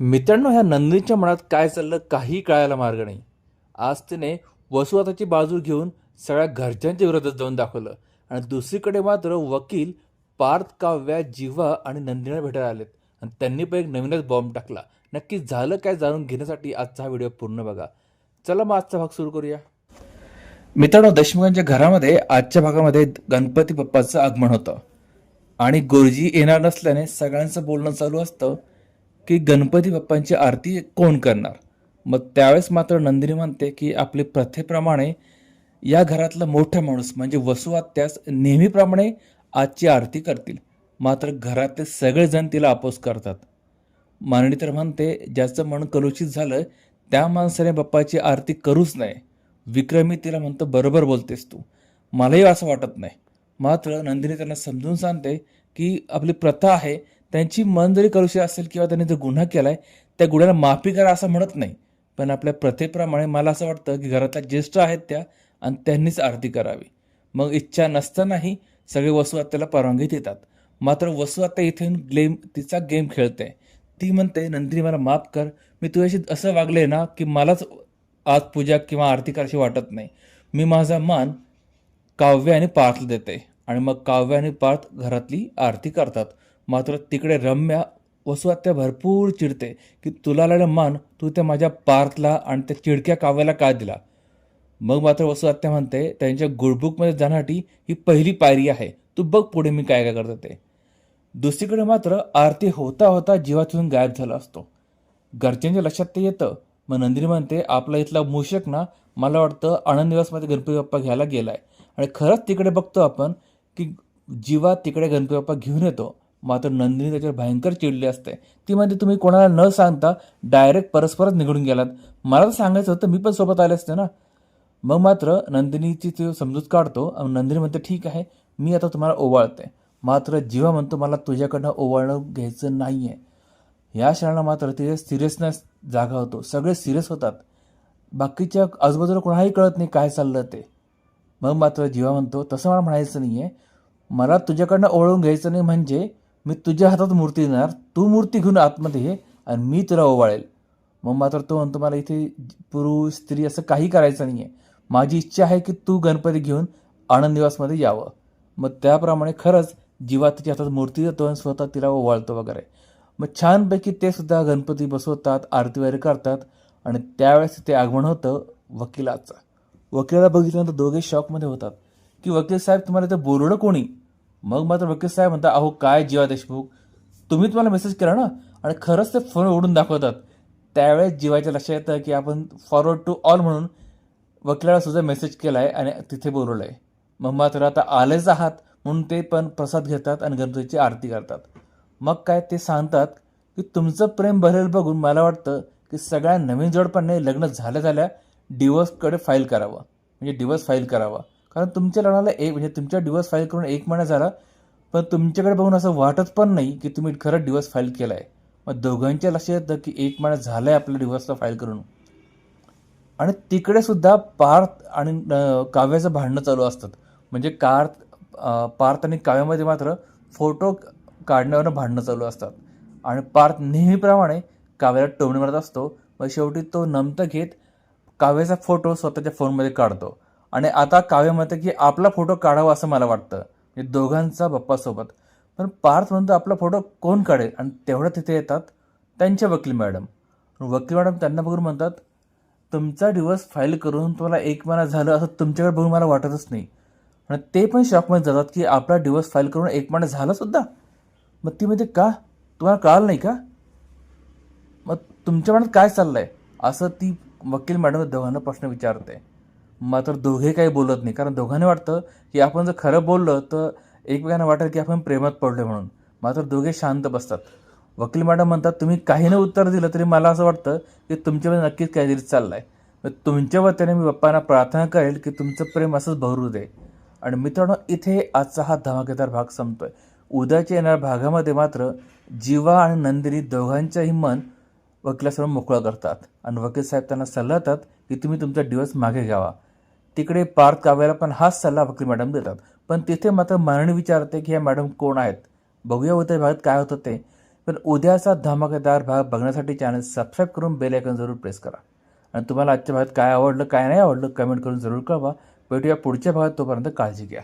मित्रांनो ह्या नंदिनीच्या मनात काय चाललं काही कळायला मार्ग नाही. आज तिने वसुवाताची बाजू घेऊन सगळ्या घरच्यांच्या विरोधात जाऊन दाखवलं. आणि दुसरीकडे मात्र वकील पार्थ काव्या जिव्हा आणि नंदिनीला भेटायला आलेत. आणि त्यांनी पण एक नवीनच बॉम्ब टाकला. नक्की झालं काय जाणून घेण्यासाठी आजचा हा व्हिडिओ पूर्ण बघा. चला मग आजचा भाग सुरू करूया. मित्रांनो देशमुखांच्या घरामध्ये आजच्या भागामध्ये गणपती बाप्पाचं आगमन होतं. आणि गुरुजी येणार नसल्याने सगळ्यांचं बोलणं चालू असतं. की गणपती बाप्पांची आरती कोण करणार? मग त्यावेळेस मात्र नंदिनी म्हणते की आपली प्रथेप्रमाणे या घरातला मोठा माणूस म्हणजे वसुआत्यास नेहमीप्रमाणे आजची आरती करतील. मात्र घरातले सगळेजण तिला अपोज करतात. मानणी तर म्हणते ज्याचं मन कलुषित झालं त्या माणसाने बाप्पाची आरती करूच नये. विक्रमी तिला म्हणतो बरोबर बोलतेस तू. मलाही असं वाटत नाही. मात्र नंदिनी त्यांना समजून सांगते की आपली प्रथा आहे त्यांची मन जरी कलुषित असेल किंवा त्यांनी जर गुन्हा केलाय त्या गुन्ह्याला माफी करा असं म्हणत नाही. पण आपल्या प्रथेप्रमाणे मला असं वाटतं की घरातल्या ज्येष्ठ आहेत त्या आणि त्यांनीच आरती करावी. मग इच्छा नसतानाही सगळे वसुआत्याला परवानगी देतात मात्र वसुआत्या इथे येऊन गेम तिचा गेम खेळते. ती म्हणते नंदिनी मला माफ कर. मी तुझ्याशी असं वागले ना की मलाच आज पूजा किंवा आरती करायची वाटत नाही. मी माझा मान काव्य आणि पार्थला देते आणि मग काव्य आणि पार्थ घरातली आरती करतात. मात्र तिकडे रम्या वसुआत्या भरपूर चिडते की तुला आलेलं मान तू त्या माझ्या पार्थला आणि त्या चिडक्या काव्याला का दिला? मग मात्र वसुआत्या म्हणते त्यांच्या गुडबुकमध्ये जाण्यासाठी ही पहिली पायरी आहे. तू बघ पुढे मी काय काय करतो ते. दुसरीकडे मात्र आरती होता होता जीवातून गायब झाला असतो. घरच्यांच्या लक्षात ते येतं. मग नंदिनी म्हणते आपला इथला मूषक ना मला वाटतं आनंद गणपती बाप्पा घ्यायला गेला आहे आणि खरंच तिकडे बघतो आपण की जीवा तिकडे गणपती बाप्पा घेऊन येतो. मात्र नंदिनी त्याच्यावर भयंकर चिडली असते. ती म्हणते तुम्ही कोणाला न सांगता डायरेक्ट परस्परच निघून गेलात. मला तर सांगायचं होतं मी पण सोबत आले असते ना. मग मात्र नंदिनीची ते समजूत काढतो आणि नंदिनी म्हणते ठीक आहे मी आता तुम्हाला ओवाळते. मात्र जीवा म्हणतो मला तुझ्याकडनं ओवाळणं घ्यायचं नाही आहे या क्षणाला मात्र तिथे सिरियसनेस जागा होतो. सगळे सिरियस होतात. बाकीच्या आजूबाजूला कोणालाही कळत नाही काय चाललं ते. मग मात्र जीवा म्हणतो तसं मला म्हणायचं नाही आहे मला तुझ्याकडनं ओळखून घ्यायचं नाही म्हणजे मी तुझ्या हातात मूर्ती देणार तू मूर्ती घेऊन आतमध्ये ये आणि मी तुला ओवाळेल. मग मात्र तो म्हणतो मला इथे पुरुष स्त्री असं काही करायचं नाही आहे माझी इच्छा आहे की तू गणपती घेऊन आनंद यावं. मग त्याप्रमाणे खरंच जीवा तिच्या हातात मूर्ती देतो आणि स्वतः तिला ओवाळतो वगैरे. मग छानपैकी ते सुद्धा गणपती बसवतात आरती वगैरे करतात आणि त्यावेळेस ते आगमन होतं वकिलाचं. वकिलाला बघितल्यानंतर दोघे शॉकमध्ये होतात. की वकील साहेब तुम्हाला इथं बोलवलं कोणी? मग मात्र वकील साहेब म्हणतात अहो काय जीवा देशमुख? तुम्ही तुम्हाला मेसेज केला ना? आणि खरंच ते फोन ओढून दाखवतात. त्यावेळेस जीवाच्या लक्षात येतं की आपण फॉरवर्ड टू ऑल म्हणून वकिलाला सुद्धा मेसेज केला आहे आणि तिथे बोलवलं आहे मग मात्र आता आलेच आहात म्हणून ते पण प्रसाद घेतात आणि गणपतीची आरती करतात. मग काय ते सांगतात की तुमचं प्रेम भरेल बघून मला वाटतं की सगळ्या नवीन जोडपांनी लग्न झाल्या झाल्या डिवोर्सकडे फाईल करावं. म्हणजे डिवोर्स फाईल करावा. कारण तुमच्या लग्नाला एक म्हणजे तुमच्या डिवोर्स फाईल करून एक महिना झाला पण तुमच्याकडे बघून असं वाटत पण नाही की तुम्ही खरंच डिवोर्स फाईल केला आहे मग दोघांच्या लक्षात येतं की एक महिना झाला आहे आपल्या डिवोर्सला फाईल करून. आणि तिकडे सुद्धा पार्थ आणि काव्याचं भांडणं चालू असतात. म्हणजे कार्थ पार्थ आणि काव्यामध्ये मात्र फोटो काढण्यावर भांडणं चालू असतात. आणि पार्थ नेहमीप्रमाणे काव्याला टोमणे मारत असतो. मग शेवटी तो नमतं घेत काव्याचा फोटो स्वतःच्या फोनमध्ये काढतो. आणि आता काव्य म्हणतं की आपला फोटो काढावा असं मला वाटतं. म्हणजे दोघांचा बाप्पासोबत पण पार्थ म्हणतो आपला फोटो कोण काढेल? आणि तेवढं तिथे येतात त्यांच्या वकील मॅडम. वकील मॅडम त्यांना बघून म्हणतात तुमचा डिवोर्स फाईल करून तुम्हाला एक महिना झालं असं तुमच्याकडे बघून मला वाटतच नाही. आणि ते पण शॉकमध्ये जातात की आपला डिवोर्स फाईल करून एक महिना झाला सुद्धा. मग ती म्हणजे का? तुम्हाला कळालं नाही का? मग तुमच्या मनात काय चाललं आहे असं ती वकील मॅडम दोघांना प्रश्न विचारते. मात्र दोघे काही बोलत नाही. कारण दोघांनी वाटतं की आपण जर खरं बोललं तर एकमेकांना वाटेल की आपण प्रेमात पडलो म्हणून. मात्र दोघे शांत बसतात. वकील मॅडम म्हणतात तुम्ही काही न उत्तर दिलं तरी मला असं वाटतं की तुमच्यामध्ये नक्कीच काहीतरी चाललंय. मग तुमच्या वतीने मी बाप्पांना प्रार्थना करेल की तुमचं प्रेम असंच भरू दे. आणि मित्रांनो इथे आजचा हा धमाकेदार भाग संपतोय. उद्याच्या येणाऱ्या भागामध्ये मात्र जीवा आणि नंदिनी दोघांच्याही मन वकिलासमोर मोकळं करतात. आणि वकील साहेब त्यांना सल्ला देतात की तुम्ही तुमचा दिवस मागे घ्यावा. तिकडे पार्थ काव्याला पण हाच सल्ला वकील मॅडम देतात. पण तिथे मात्र मारणी विचारते की ह्या मॅडम कोण आहेत? बघूया उद्या भागात काय होतं ते. पण उद्याचा धमाकेदार भाग बघण्यासाठी चॅनल सबस्क्राईब करून बेल आयकन जरूर प्रेस करा. आणि तुम्हाला आजच्या भागात काय आवडलं काय नाही आवडलं कमेंट करून जरूर कळवा. भेटूया पुढच्या भागात तोपर्यंत काळजी घ्या.